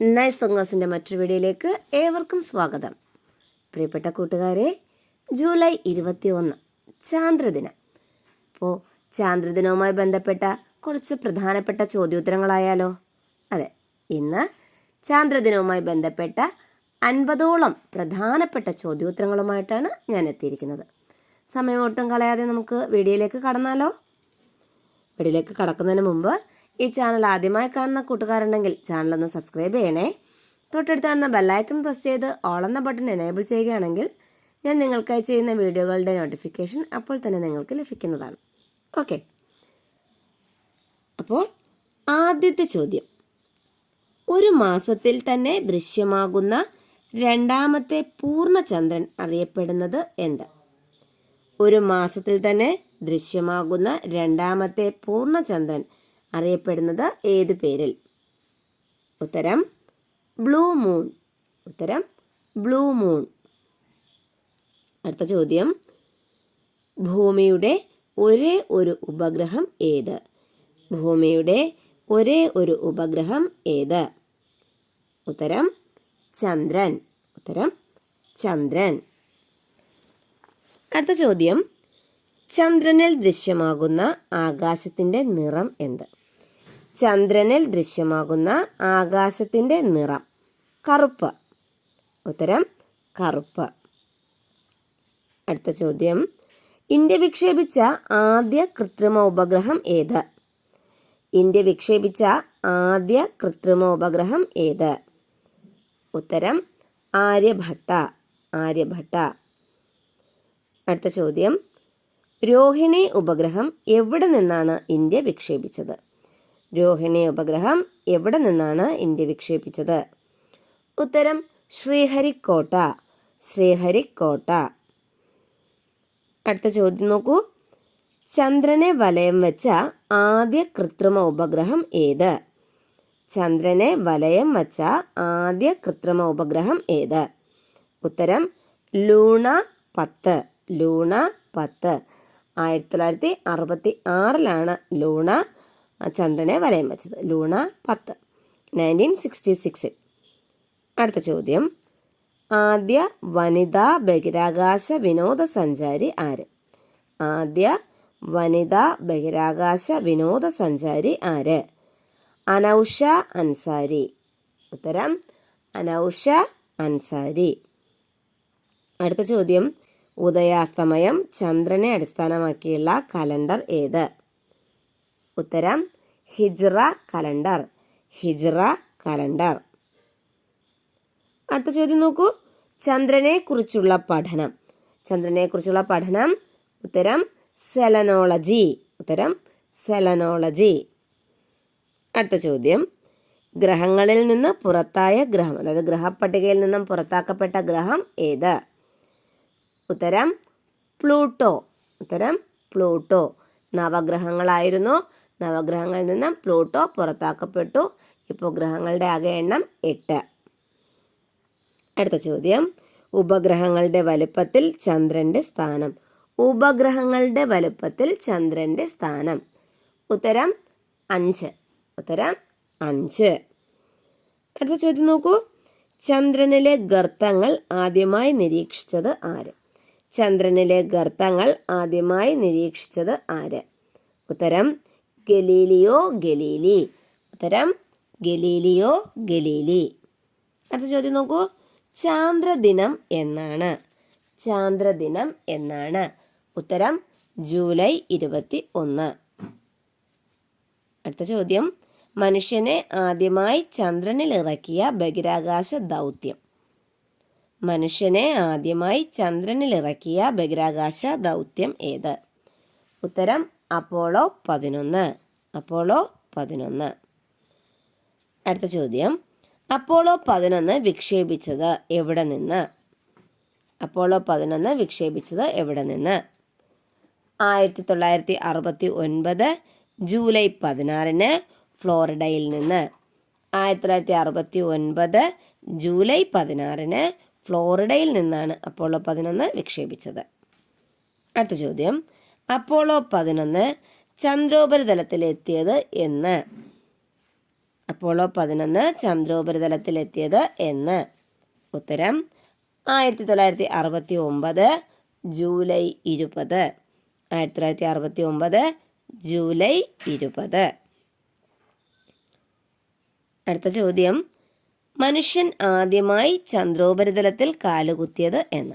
Nice സൊങ്ങേഴ്സിന്റെ മറ്റൊരു വീഡിയോയിലേക്ക് ഏവർക്കും സ്വാഗതം. പ്രിയപ്പെട്ട കൂട്ടുകാരെ ജൂലൈ ഇരുപത്തി ഒന്ന് ചാന്ദ്രദിനം. അപ്പോൾ ചാന്ദ്രദിനവുമായി ബന്ധപ്പെട്ട കുറച്ച് പ്രധാനപ്പെട്ട ചോദ്യോത്തരങ്ങളായാലോ? അതെ ഇന്ന് ചാന്ദ്രദിനവുമായി ബന്ധപ്പെട്ട അൻപതോളം പ്രധാനപ്പെട്ട ചോദ്യോത്തരങ്ങളുമായിട്ടാണ് ഞാൻ എത്തിയിരിക്കുന്നത്. സമയം ഒട്ടും കളയാതെ നമുക്ക് വീഡിയോയിലേക്ക് കടന്നാലോ? വീഡിയോയിലേക്ക് കടക്കുന്നതിന് മുമ്പ് ഈ ചാനൽ ആദ്യമായി കാണുന്ന കൂട്ടുകാരുണ്ടെങ്കിൽ ചാനൽ ഒന്ന് സബ്സ്ക്രൈബ് ചെയ്യണേ. തൊട്ടടുത്ത് കാണുന്ന ബെല്ലൈക്കൺ പ്രസ് ചെയ്ത് ഓൾ എന്ന ബട്ടൺ എനേബിൾ ചെയ്യുകയാണെങ്കിൽ ഞാൻ നിങ്ങൾക്കായി ചെയ്യുന്ന വീഡിയോകളുടെ നോട്ടിഫിക്കേഷൻ അപ്പോൾ തന്നെ നിങ്ങൾക്ക് ലഭിക്കുന്നതാണ്. ഓക്കെ അപ്പോൾ ആദ്യത്തെ ചോദ്യം. ഒരു മാസത്തിൽ തന്നെ ദൃശ്യമാകുന്ന രണ്ടാമത്തെ പൂർണചന്ദ്രൻ അറിയപ്പെടുന്നത് എന്ത്? ഒരു മാസത്തിൽ തന്നെ ദൃശ്യമാകുന്ന രണ്ടാമത്തെ പൂർണചന്ദ്രൻ അറിയപ്പെടുന്നത് ഏത് പേരിൽ? ഉത്തരം ബ്ലൂ മൂൺ. ഉത്തരം ബ്ലൂ മൂൺ. അടുത്ത ചോദ്യം. ഭൂമിയുടെ ഒരേ ഒരു ഉപഗ്രഹം ഏത്? ഭൂമിയുടെ ഒരേ ഒരു ഉപഗ്രഹം ഏത്? ഉത്തരം ചന്ദ്രൻ. ഉത്തരം ചന്ദ്രൻ. അടുത്ത ചോദ്യം. ചന്ദ്രനിൽ ദൃശ്യമാകുന്ന ആകാശത്തിന്റെ നിറം എന്ത്? ചന്ദ്രനിൽ ദൃശ്യമാകുന്ന ആകാശത്തിന്റെ നിറം. കറുപ്പ്. ഉത്തരം കറുപ്പ്. അടുത്ത ചോദ്യം. ഇന്ത്യ വിക്ഷേപിച്ച ആദ്യ കൃത്രിമ ഉപഗ്രഹം ഏത്? ഇന്ത്യ വിക്ഷേപിച്ച ആദ്യ കൃത്രിമ ഉപഗ്രഹം ഏത്? ഉത്തരം ആര്യഭട്ട. ആര്യഭട്ട. അടുത്ത ചോദ്യം. രോഹിണി ഉപഗ്രഹം എവിടെ നിന്നാണ് ഇന്ത്യ വിക്ഷേപിച്ചത്? രോഹിണി ഉപഗ്രഹം എവിടെ നിന്നാണ് ഇന്ത്യ വിക്ഷേപിച്ചത്? ഉത്തരം ശ്രീഹരിക്കോട്ട. ശ്രീഹരിക്കോട്ട. അടുത്ത ചോദ്യം നോക്കൂ. ചന്ദ്രനെ വലയം വെച്ച ആദ്യ കൃത്രിമ ഉപഗ്രഹം ഏത്? ചന്ദ്രനെ വലയം വച്ച ആദ്യ കൃത്രിമ ഉപഗ്രഹം ഏത്? ഉത്തരം ലൂണ പത്ത്. ലൂണ പത്ത്. ആയിരത്തി തൊള്ളായിരത്തി അറുപത്തി ആറിലാണ് ലൂണ ചന്ദ്രനെ വലയം വെച്ചത്. ലൂണ പത്ത്. നയന്റീൻ സിക്സ്റ്റി സിക്സിൽ അടുത്ത ചോദ്യം. ആദ്യ വനിതാ ബഹിരാകാശ വിനോദസഞ്ചാരി ആര്? ആദ്യ വനിതാ ബഹിരാകാശ വിനോദസഞ്ചാരി ആര്? അനൗഷ അൻസാരി. ഉത്തരം അനൗഷ അൻസാരി. അടുത്ത ചോദ്യം. ഉദയാസ്തമയം ചന്ദ്രനെ അടിസ്ഥാനമാക്കിയുള്ള കലണ്ടർ ഏത്? ഉത്തരം ഹിജ്റ കലണ്ടർ. ഹിജ്റ കലണ്ടർ. അടുത്ത ചോദ്യം നോക്കൂ. ചന്ദ്രനെ കുറിച്ചുള്ള പഠനം. ചന്ദ്രനെ കുറിച്ചുള്ള പഠനം. ഉത്തരം സെലനോളജി. ഉത്തരം സെലനോളജി. അടുത്ത ചോദ്യം. ഗ്രഹങ്ങളിൽ നിന്ന് പുറത്തായ ഗ്രഹം അതായത് ഗ്രഹപ്പട്ടികയിൽ നിന്നും പുറത്താക്കപ്പെട്ട ഗ്രഹം ഏത്? ഉത്തരം പ്ലൂട്ടോ. ഉത്തരം പ്ലൂട്ടോ. നവഗ്രഹങ്ങളായിരുന്നു നവഗ്രഹങ്ങളിൽ നിന്നും പ്ലൂട്ടോ പുറത്താക്കപ്പെട്ടു. ഇപ്പോൾ ഗ്രഹങ്ങളുടെ ആകെ എണ്ണം എട്ട്. അടുത്ത ചോദ്യം. ഉപഗ്രഹങ്ങളുടെ വലുപ്പത്തിൽ ചന്ദ്രന്റെ സ്ഥാനം. ഉപഗ്രഹങ്ങളുടെ വലുപ്പത്തിൽ ചന്ദ്രന്റെ സ്ഥാനം. ഉത്തരം അഞ്ച്. ഉത്തരം അഞ്ച്. അടുത്ത ചോദ്യം നോക്കൂ. ചന്ദ്രനിലെ ഗർത്തങ്ങൾ ആദ്യമായി നിരീക്ഷിച്ചത് ആര്? ചന്ദ്രനിലെ ഗർത്തങ്ങൾ ആദ്യമായി നിരീക്ഷിച്ചത് ആര്? ഉത്തരം ഗലീലിയോ ഗലീലി. ഉത്തരം ഗലീലിയോ ഗലീലി. അടുത്ത ചോദ്യം നോക്കൂ. ചാന്ദ്രദിനം എന്നാണ്. ചാന്ദ്രദിനം എന്നാണ്. ഉത്തരം ജൂലൈ ഇരുപത്തി ഒന്ന് അടുത്ത ചോദ്യം. മനുഷ്യനെ ആദ്യമായി ചന്ദ്രനിൽ ഇറക്കിയ ബഹിരാകാശ ദൗത്യം. മനുഷ്യനെ ആദ്യമായി ചന്ദ്രനിൽ ഇറക്കിയ ബഹിരാകാശ ദൗത്യം ഏത്? ഉത്തരം അപ്പോളോ പതിനൊന്ന്. അപ്പോളോ പതിനൊന്ന്. അടുത്ത ചോദ്യം. അപ്പോളോ പതിനൊന്ന് വിക്ഷേപിച്ചത് എവിടെ നിന്ന്? അപ്പോളോ പതിനൊന്ന് വിക്ഷേപിച്ചത് എവിടെ നിന്ന്? ആയിരത്തി തൊള്ളായിരത്തി അറുപത്തി ഒൻപത് ജൂലൈ പതിനാറിന് ഫ്ലോറിഡയിൽ നിന്ന്. ആയിരത്തി തൊള്ളായിരത്തി അറുപത്തി ഒൻപത് ജൂലൈ പതിനാറിന് ഫ്ലോറിഡയിൽ നിന്നാണ് അപ്പോളോ പതിനൊന്ന് വിക്ഷേപിച്ചത്. അടുത്ത ചോദ്യം. അപ്പോളോ പതിനൊന്ന് ചന്ദ്രോപരിതലത്തിലെത്തിയത് എന്ന്. അപ്പോളോ പതിനൊന്ന് ചന്ദ്രോപരിതലത്തിലെത്തിയത് എന്ന്. ഉത്തരം ആയിരത്തി തൊള്ളായിരത്തി അറുപത്തി ഒമ്പത് ജൂലൈ ഇരുപത്. ആയിരത്തി തൊള്ളായിരത്തി അറുപത്തി ഒമ്പത് ജൂലൈ ഇരുപത്. അടുത്ത ചോദ്യം മനുഷ്യൻ ആദ്യമായി ചന്ദ്രോപരിതലത്തിൽ കാലുകുത്തിയത് എന്ന്.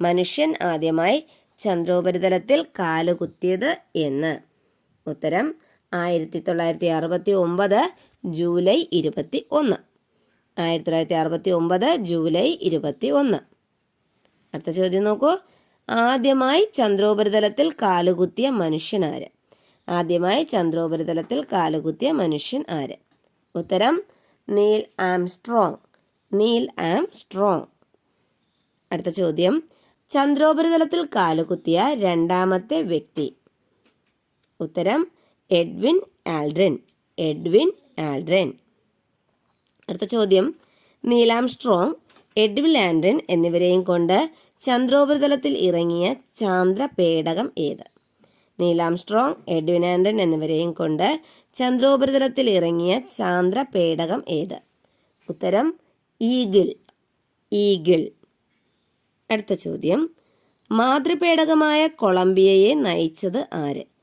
മനുഷ്യൻ ആദ്യമായി ചന്ദ്രോപരിതലത്തിൽ കാലുകുത്തിയത് എന്ന്. ഉത്തരം ആയിരത്തി തൊള്ളായിരത്തി അറുപത്തി ഒമ്പത് ജൂലൈ ഇരുപത്തി ഒന്ന് ആയിരത്തി തൊള്ളായിരത്തി അറുപത്തി ഒമ്പത് ജൂലൈ ഇരുപത്തി ഒന്ന് അടുത്ത ചോദ്യം നോക്കൂ. ആദ്യമായി ചന്ദ്രോപരിതലത്തിൽ കാലുകുത്തിയ മനുഷ്യൻ ആര്? ആദ്യമായി ചന്ദ്രോപരിതലത്തിൽ കാലുകുത്തിയ മനുഷ്യൻ ആര്? ഉത്തരം Neil Armstrong Neil Armstrong അടുത്ത ചോദ്യം. ചന്ദ്രോപരിതലത്തിൽ കാലുകുത്തിയ രണ്ടാമത്തെ വ്യക്തി ഉത്തരം എഡ്വിൻ ആൽഡ്രൻ എഡ്വിൻ ആൽഡ്രൻ. അടുത്ത ചോദ്യം. നീലാം സ്ട്രോങ് എഡ്വിൻ ആൻഡ്രിൻ എന്നിവരെയും കൊണ്ട് ചന്ദ്രോപരിതലത്തിൽ ഇറങ്ങിയ ചാന്ദ്ര പേടകം ഏത്? നീലാം സ്ട്രോങ് എഡ്വിൻ ആൻഡ്രിൻ എന്നിവരെയും കൊണ്ട് ചന്ദ്രോപരിതലത്തിൽ ഇറങ്ങിയ ചാന്ദ്ര പേടകം ഏത്? ഉത്തരം ഈഗിൾ. ഈഗിൾ. അടുത്ത ചോദ്യം. മാതൃപേടകമായ കൊളംബിയയെ നയിച്ചത് ആര്?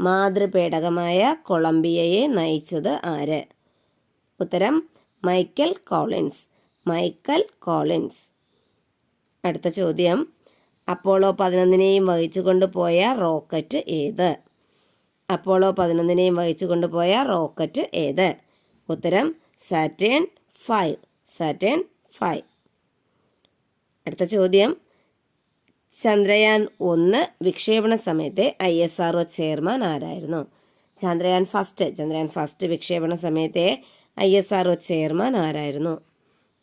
മാതൃപേടകമായ കൊളംബിയയെ നയിച്ചത് ആര്? ഉത്തരം മൈക്കൽ കോളിൻസ്. Michael Collins. അടുത്ത ചോദ്യം. അപ്പോളോ പതിനൊന്നിനെയും വഹിച്ചുകൊണ്ട് പോയ റോക്കറ്റ് ഏത്? അപ്പോളോ പതിനൊന്നിനെയും വഹിച്ചുകൊണ്ട് പോയ റോക്കറ്റ് ഏത്? ഉത്തരം സാറ്റേൺ ഫൈവ്. Saturn five. അടുത്ത ചോദ്യം. ചന്ദ്രയാൻ ഒന്ന് വിക്ഷേപണ സമയത്തെ I S R O chairman ആരായിരുന്നു? ചന്ദ്രയാൻ ഫസ്റ്റ് ചന്ദ്രയാൻ ഫസ്റ്റ് വിക്ഷേപണ സമയത്തെ I S R O chairman ആരായിരുന്നു?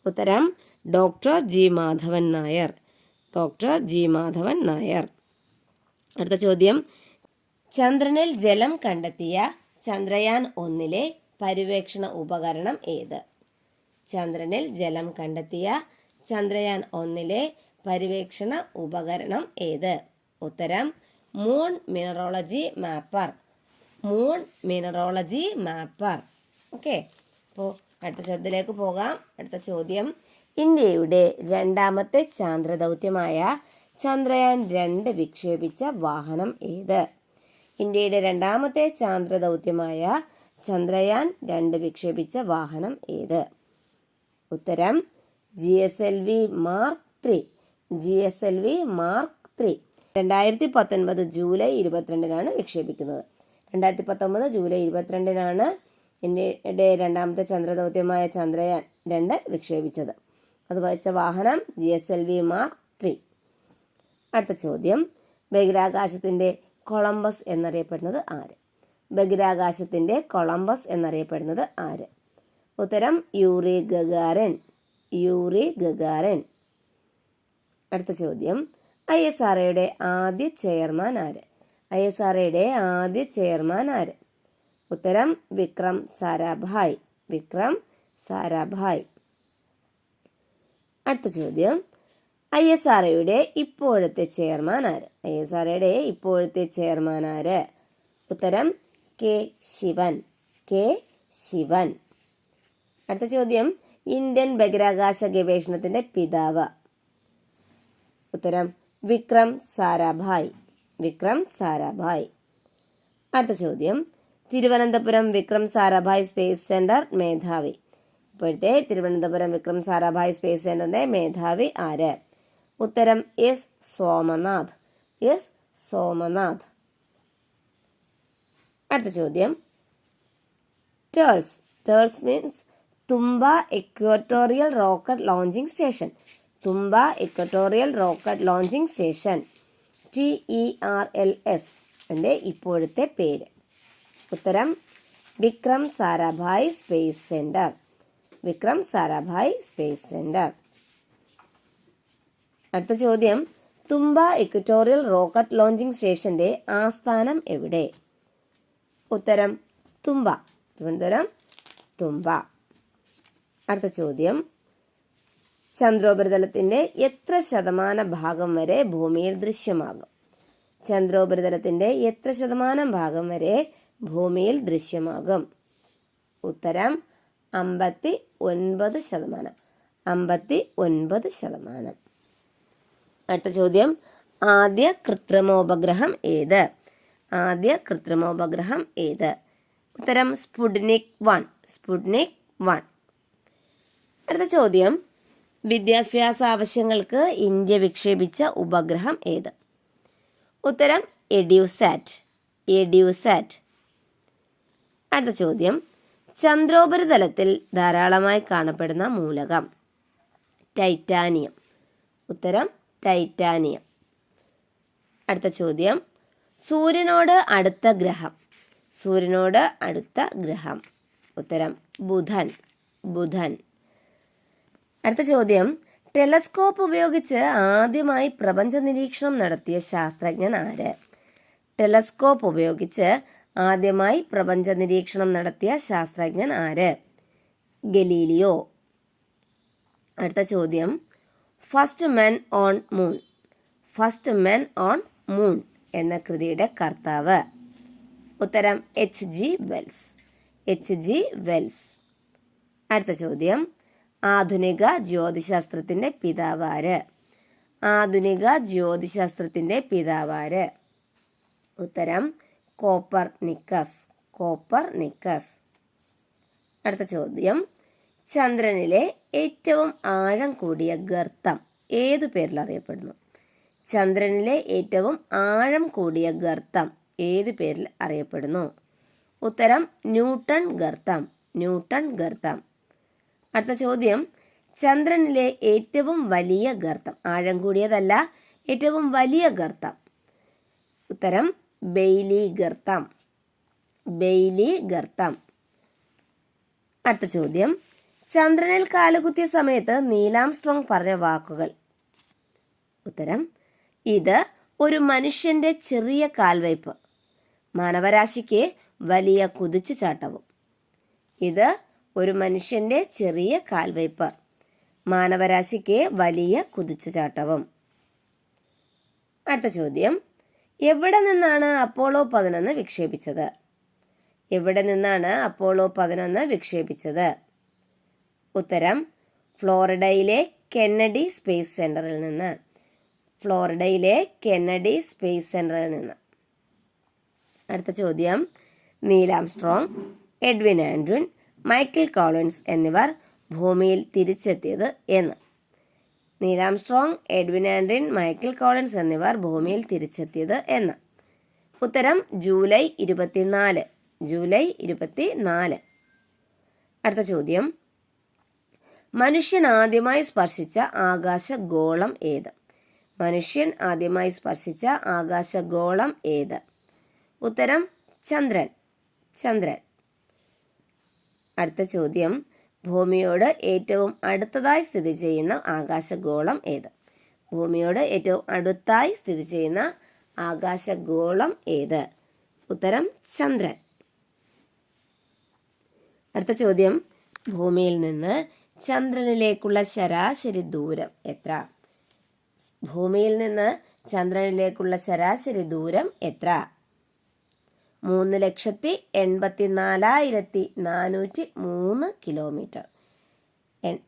ഉത്തരം doctor G Madhavan Nair. Doctor G Madhavan Nair. അടുത്ത ചോദ്യം ചന്ദ്രനിൽ ജലം കണ്ടെത്തിയ ചന്ദ്രയാൻ ഒന്നിലെ പര്യവേക്ഷണ ഉപകരണം ഏത്? ചന്ദ്രനിൽ ജലം കണ്ടെത്തിയ ചന്ദ്രയാൻ ഒന്നിലെ പര്യവേക്ഷണ ഉപകരണം ഏത്? ഉത്തരം moon mineralogy mapper moon mineralogy mapper okay അപ്പോൾ അടുത്ത ചോദ്യത്തിലേക്ക് പോകാം. അടുത്ത ചോദ്യം ഇന്ത്യയുടെ രണ്ടാമത്തെ ചാന്ദ്ര ദൗത്യമായ ചന്ദ്രയാൻ രണ്ട് വിക്ഷേപിച്ച വാഹനം ഏത്? ഇന്ത്യയുടെ രണ്ടാമത്തെ ചാന്ദ്ര ദൗത്യമായ ചന്ദ്രയാൻ രണ്ട് വിക്ഷേപിച്ച വാഹനം ഏത്? ഉത്തരം G S L V mark three. G S L V mark three രണ്ടായിരത്തി പത്തൊൻപത് ജൂലൈ ഇരുപത്തിരണ്ടിനാണ് വിക്ഷേപിക്കുന്നത്. രണ്ടായിരത്തി പത്തൊമ്പത് ജൂലൈ ഇരുപത്തിരണ്ടിനാണ് ഇന്ത്യയുടെ രണ്ടാമത്തെ ചന്ദ്രദൗത്യമായ ചന്ദ്രയാൻ രണ്ട് വിക്ഷേപിച്ചത്. അത് വഹിച്ച വാഹനം G S L V mark three അടുത്ത ചോദ്യം. ബഹിരാകാശത്തിന്റെ കൊളംബസ് എന്നറിയപ്പെടുന്നത് ആര്? ബഹിരാകാശത്തിന്റെ കൊളംബസ് എന്നറിയപ്പെടുന്നത് ആര്? ഉത്തരം യൂറി ഗഗാരൻ. യൂറി ഗഗാരൻ. അടുത്ത ചോദ്യം. ഐ എസ് ആർ ഒയുടെ ആദ്യ ചെയർമാൻ ആര്? ഐ എസ് ആർ ഒയുടെ ആദ്യ ചെയർമാൻ ആര്? ഉത്തരം വിക്രം സാരാഭായ്. വിക്രം സാരാഭായ്. അടുത്ത ചോദ്യം. ഐ എസ് ആർ ഒയുടെ ഇപ്പോഴത്തെ ചെയർമാൻ ആര്? ഐ എസ് ആർ ഒയുടെ ഇപ്പോഴത്തെ ചെയർമാൻ ആര്? ഉത്തരം കെ ശിവൻ. കെ ശിവൻ. അടുത്ത ചോദ്യം. ഇന്ത്യൻ ബഹിരാകാശ ഗവേഷണത്തിന്റെ പിതാവ്. ഉത്തരം വിക്രം സാരാഭായ്. വിക്രം സാരാഭായ്. അടുത്ത ചോദ്യം. തിരുവനന്തപുരം വിക്രം സാരാഭായ് സ്പേസ് സെന്റർ മേധാവി. ഇപ്പോഴത്തെ തിരുവനന്തപുരം വിക്രം സാരാഭായ് സ്പേസ് സെന്ററിന്റെ മേധാവി ആര്? ഉത്തരം എസ് സോമനാഥ്. എസ് സോമനാഥ്. അടുത്ത ചോദ്യം. TERLS. TERLS means Thumba equatorial rocket launching station. Thumba equatorial rocket launching station T E R L S എന്റെ ഇപ്പോഴത്തെ പേര്. ഉത്തരം Vikram Sarabhai space centre Vikram Sarabhai space centre അടുത്ത ചോദ്യം തുമ്പ ഇക്വറ്റോറിയൽ റോക്കറ്റ് ലോഞ്ചിങ് സ്റ്റേഷന്റെ ആസ്ഥാനം എവിടെ? ഉത്തരം തുമ്പ. തിരുവനന്തപുരം തുമ്പ. അടുത്ത ചോദ്യം ചന്ദ്രോപരിതലത്തിന്റെ എത്ര ശതമാന ഭാഗം വരെ ഭൂമിയിൽ ദൃശ്യമാകും? ചന്ദ്രോപരിതലത്തിന്റെ എത്ര ശതമാനം ഭാഗം വരെ ഭൂമിയിൽ ദൃശ്യമാകും? ഉത്തരം അമ്പത്തി ഒൻപത് ശതമാനം. അമ്പത്തി ഒൻപത് ശതമാനം. അടുത്ത ചോദ്യം ആദ്യ കൃത്രിമോപഗ്രഹം ഏത്? ആദ്യ കൃത്രിമോപഗ്രഹം ഏത്? ഉത്തരം സ്പുട്നിക് വൺ. Sputnik one. അടുത്ത ചോദ്യം വിദ്യാഭ്യാസ ആവശ്യങ്ങൾക്ക് ഇന്ത്യ വിക്ഷേപിച്ച ഉപഗ്രഹം ഏത്? ഉത്തരം എഡ്യൂസാറ്റ്. എഡ്യൂസാറ്റ്. അടുത്ത ചോദ്യം. ചന്ദ്രോപരിതലത്തിൽ ധാരാളമായി കാണപ്പെടുന്ന മൂലകം. ടൈറ്റാനിയം. ഉത്തരം ടൈറ്റാനിയം. അടുത്ത ചോദ്യം. സൂര്യനോട് അടുത്ത ഗ്രഹം. സൂര്യനോട് അടുത്ത ഗ്രഹം. ഉത്തരം ബുധൻ. ബുധൻ. അടുത്ത ചോദ്യം. ടെലസ്കോപ്പ് ഉപയോഗിച്ച് ആദ്യമായി പ്രപഞ്ച നിരീക്ഷണം നടത്തിയ ശാസ്ത്രജ്ഞൻ ആര്? ടെലസ്കോപ്പ് ഉപയോഗിച്ച് ആദ്യമായി പ്രപഞ്ച നിരീക്ഷണം നടത്തിയ ശാസ്ത്രജ്ഞൻ ആര്? ഗലീലിയോ. അടുത്ത ചോദ്യം. First men on moon. First men on moon എന്ന കൃതിയുടെ കർത്താവ്. ഉത്തരം H G Wells. H G Wells. അടുത്ത ചോദ്യം. ആധുനിക ജ്യോതിശാസ്ത്രത്തിന്റെ പിതാവാര്. ആധുനിക ജ്യോതിശാസ്ത്രത്തിന്റെ പിതാവാര്. ഉത്തരം കോപ്പർ നിക്കസ് കോപ്പർ നിക്കസ് അടുത്ത ചോദ്യം. ചന്ദ്രനിലെ ഏറ്റവും ആഴം കൂടിയ ഗർത്തം ഏതു പേരിൽ അറിയപ്പെടുന്നു? ചന്ദ്രനിലെ ഏറ്റവും ആഴം കൂടിയ ഗർത്തം ഏത് പേരിൽ അറിയപ്പെടുന്നു? ഉത്തരം ന്യൂട്ടൺ ഗർത്തം. ന്യൂട്ടൺ ഗർത്തം. അടുത്ത ചോദ്യം. ചന്ദ്രനിലെ ഏറ്റവും വലിയ ഗർത്തം. ആഴം കൂടിയതല്ല ഏറ്റവും വലിയ ഗർത്തം. ഉത്തരം ബെയ്ലി ഗർത്തം. ബെയ്ലി ഗർത്തം. അടുത്ത ചോദ്യം. ചന്ദ്രനിൽ കാലുകുത്തിയ സമയത്ത് നീലാം സ്ട്രോങ് പറഞ്ഞ വാക്കുകൾ. ഉത്തരം ഇത് ഒരു മനുഷ്യന്റെ ചെറിയ കാൽവയ്പ് മാനവരാശിക്ക് വലിയ കുതിച്ചു ചാട്ടവും ഇത് ഒരു മനുഷ്യന്റെ ചെറിയ കാൽവയ്പ്. മാനവരാശിക്ക് വലിയ കുതിച്ചുചാട്ടവും. അടുത്ത ചോദ്യം. എവിടെ നിന്നാണ് അപ്പോളോ പതിനൊന്ന് വിക്ഷേപിച്ചത്? എവിടെ നിന്നാണ് അപ്പോളോ പതിനൊന്ന് വിക്ഷേപിച്ചത്? ഉത്തരം. ഫ്ലോറിഡയിലെ കെന്നഡി സ്പേസ് സെന്ററിൽ നിന്ന്. ഫ്ലോറിഡയിലെ കെന്നഡി സ്പേസ് സെന്ററിൽ നിന്ന്. അടുത്ത ചോദ്യം. Neil Armstrong Edwin Aldrin Michael Collins എന്നിവർ ഭൂമിയിൽ തിരിച്ചെത്തിയത് എന്ന്. Neil Armstrong Edwin Aldrin Michael Collins എന്നിവർ ഭൂമിയിൽ തിരിച്ചെത്തിയത് എന്ന്. ഉത്തരം ജൂലൈ ഇരുപത്തിനാല്. ജൂലൈ ഇരുപത്തി നാല് അടുത്ത ചോദ്യം. മനുഷ്യൻ ആദ്യമായി സ്പർശിച്ച ആകാശഗോളം ഏത്? മനുഷ്യൻ ആദ്യമായി സ്പർശിച്ച ആകാശഗോളം ഏത്? ഉത്തരം ചന്ദ്രൻ. ചന്ദ്രൻ. അടുത്ത ചോദ്യം. ഭൂമിയോട് ഏറ്റവും അടുത്തതായി സ്ഥിതി ചെയ്യുന്ന ആകാശഗോളം ഏത്? ഭൂമിയോട് ഏറ്റവും അടുത്തായി സ്ഥിതി ചെയ്യുന്ന ആകാശഗോളം ഏത്? ഉത്തരം ചന്ദ്രൻ. അടുത്ത ചോദ്യം. ഭൂമിയിൽ നിന്ന് ചന്ദ്രനിലേക്കുള്ള ശരാശരി ദൂരം എത്ര? ഭൂമിയിൽ നിന്ന് ചന്ദ്രനിലേക്കുള്ള ശരാശരി ദൂരം എത്ര? മൂന്ന് ലക്ഷത്തി എൺപത്തി നാലായിരത്തി നാനൂറ്റി മൂന്ന് കിലോമീറ്റർ.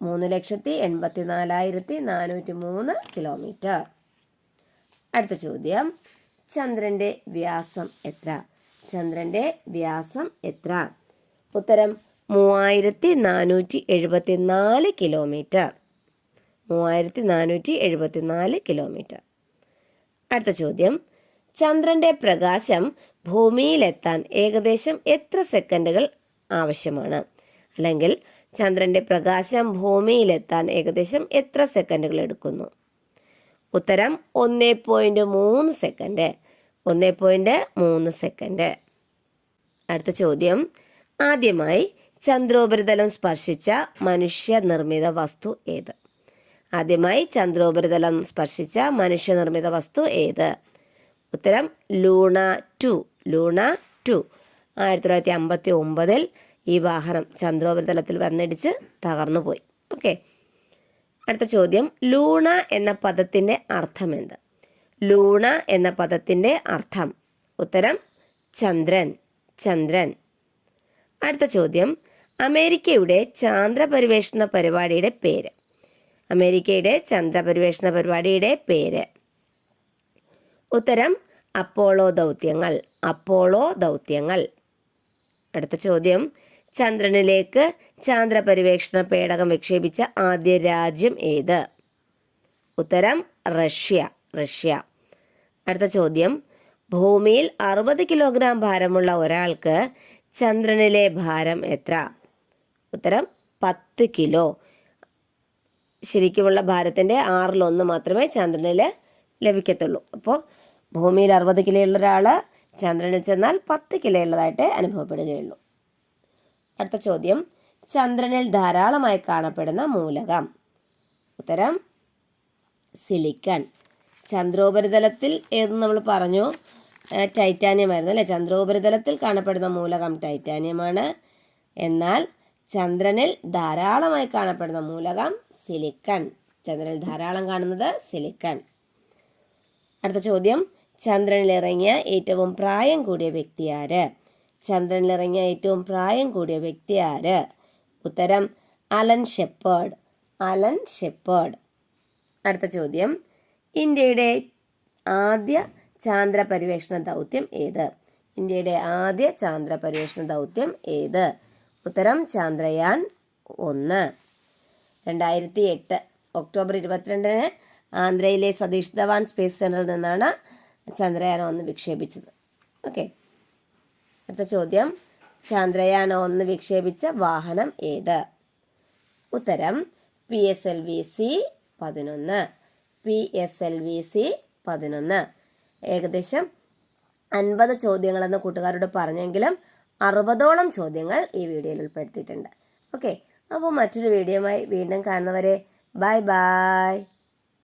മൂന്ന് ലക്ഷത്തി എൺപത്തി നാലായിരത്തി നാനൂറ്റി മൂന്ന് കിലോമീറ്റർ. അടുത്ത ചോദ്യം. ചന്ദ്രന്റെ വ്യാസം എത്ര? ചന്ദ്രന്റെ വ്യാസം എത്ര? ഉത്തരം മൂവായിരത്തി നാനൂറ്റി എഴുപത്തി നാല് കിലോമീറ്റർ. മൂവായിരത്തി നാനൂറ്റി എഴുപത്തി നാല് കിലോമീറ്റർ. അടുത്ത ചോദ്യം. ചന്ദ്രന്റെ പ്രകാശം ഭൂമിയിലെത്താൻ ഏകദേശം എത്ര സെക്കൻഡുകൾ ആവശ്യമാണ്? അല്ലെങ്കിൽ ചന്ദ്രന്റെ പ്രകാശം ഭൂമിയിലെത്താൻ ഏകദേശം എത്ര സെക്കൻഡുകൾ എടുക്കുന്നു? ഉത്തരം ഒന്ന് പോയിന്റ് മൂന്ന് സെക്കൻഡ്. ഒന്ന് പോയിന്റ് മൂന്ന് സെക്കൻഡ്. അടുത്ത ചോദ്യം. ആദ്യമായി ചന്ദ്രോപരിതലം സ്പർശിച്ച മനുഷ്യനിർമ്മിത വസ്തു ഏത്? ആദ്യമായി ചന്ദ്രോപരിതലം സ്പർശിച്ച മനുഷ്യനിർമ്മിത വസ്തു ഏത്? ഉത്തരം ലൂണ ടു ലൂണ ടു. ആയിരത്തി തൊള്ളായിരത്തി അമ്പത്തി ഒമ്പതിൽ ഈ വാഹനം ചന്ദ്രോപരിതലത്തിൽ വന്നിടിച്ച് തകർന്നു പോയി ഓക്കെ. അടുത്ത ചോദ്യം ലൂണ എന്ന പദത്തിന്റെ അർത്ഥം എന്ത് ലൂണ എന്ന പദത്തിന്റെ അർത്ഥം. ഉത്തരം ചന്ദ്രൻ ചന്ദ്രൻ. അടുത്ത ചോദ്യം അമേരിക്കയുടെ ചാന്ദ്രപരിവേഷണ പരിപാടിയുടെ പേര്. അമേരിക്കയുടെ ചന്ദ്രപരിവേഷണ പരിപാടിയുടെ പേര്. ഉത്തരം അപ്പോളോ ദൗത്യങ്ങൾ അപ്പോളോ ദൗത്യങ്ങൾ. അടുത്ത ചോദ്യം. ചന്ദ്രനിലേക്ക് ചാന്ദ്രപരിവേഷണ പേടകം വിക്ഷേപിച്ച ആദ്യ രാജ്യം ഏത്? ഉത്തരം റഷ്യ റഷ്യ. അടുത്ത ചോദ്യം. ഭൂമിയിൽ അറുപത് കിലോഗ്രാം ഭാരമുള്ള ഒരാൾക്ക് ചന്ദ്രനിലെ ഭാരം എത്ര? ഉത്തരം പത്ത് കിലോ. ശരിക്കുമുള്ള ഭാരത്തിന്റെ ആറിലൊന്ന് മാത്രമേ ചന്ദ്രനിൽ ലഭിക്കത്തുള്ളൂ. അപ്പോൾ ഭൂമിയിൽ അറുപത് കിലോയുള്ള ഒരാൾ ചന്ദ്രനിൽ ചെന്നാൽ പത്ത് കിലോ ഉള്ളതായിട്ട് അനുഭവപ്പെടുകയുള്ളൂ. അടുത്ത ചോദ്യം. ചന്ദ്രനിൽ ധാരാളമായി കാണപ്പെടുന്ന മൂലകം. ഉത്തരം സിലിക്കൺ. ചന്ദ്രോപരിതലത്തിൽ ഏത് നമ്മൾ പറഞ്ഞു? ടൈറ്റാനിയം ആയിരുന്നു അല്ലേ? ചന്ദ്രോപരിതലത്തിൽ കാണപ്പെടുന്ന മൂലകം ടൈറ്റാനിയമാണ്. എന്നാൽ ചന്ദ്രനിൽ ധാരാളമായി കാണപ്പെടുന്ന മൂലകം സിലിക്കൺ. ചന്ദ്രനിൽ ധാരാളം കാണുന്നത് സിലിക്കൺ. അടുത്ത ചോദ്യം. ചന്ദ്രനിൽ ഇറങ്ങിയ ഏറ്റവും പ്രായം കൂടിയ വ്യക്തി ആര്? ചന്ദ്രനിലിറങ്ങിയ ഏറ്റവും പ്രായം കൂടിയ വ്യക്തി ആര്? ഉത്തരം അലൻ ഷെപ്പേർഡ്. Allen shepherd. അടുത്ത ചോദ്യം. ഇന്ത്യയുടെ ആദ്യ ചാന്ദ്ര പര്യവേഷണ ദൗത്യം ഏത്? ഇന്ത്യയുടെ ആദ്യ ചാന്ദ്ര പര്യവേഷണ ദൗത്യം ഏത്? ഉത്തരം ചാന്ദ്രയാൻ ഒന്ന്. രണ്ടായിരത്തി എട്ട് ഒക്ടോബർ ഇരുപത്തിരണ്ടിന് ആന്ധ്രയിലെ സതീഷ് ധവാൻ സ്പേസ് സെന്ററിൽ നിന്നാണ് ചന്ദ്രയാൻ ഒന്ന് വിക്ഷേപിച്ചത്. ഓക്കെ. അടുത്ത ചോദ്യം. ചന്ദ്രയാൻ ഒന്ന് വിക്ഷേപിച്ച വാഹനം ഏത്? ഉത്തരം. P S L V C പതിനൊന്ന്. P S L V C പതിനൊന്ന്. ഏകദേശം അൻപത് ചോദ്യങ്ങളെന്ന് കൂട്ടുകാരോട് പറഞ്ഞെങ്കിലും അറുപതോളം ചോദ്യങ്ങൾ ഈ വീഡിയോയിൽ ഉൾപ്പെടുത്തിയിട്ടുണ്ട്. ഓക്കെ. അപ്പോൾ മറ്റൊരു വീഡിയോയുമായി വീണ്ടും കാണുന്നവരെ ബൈ ബൈ.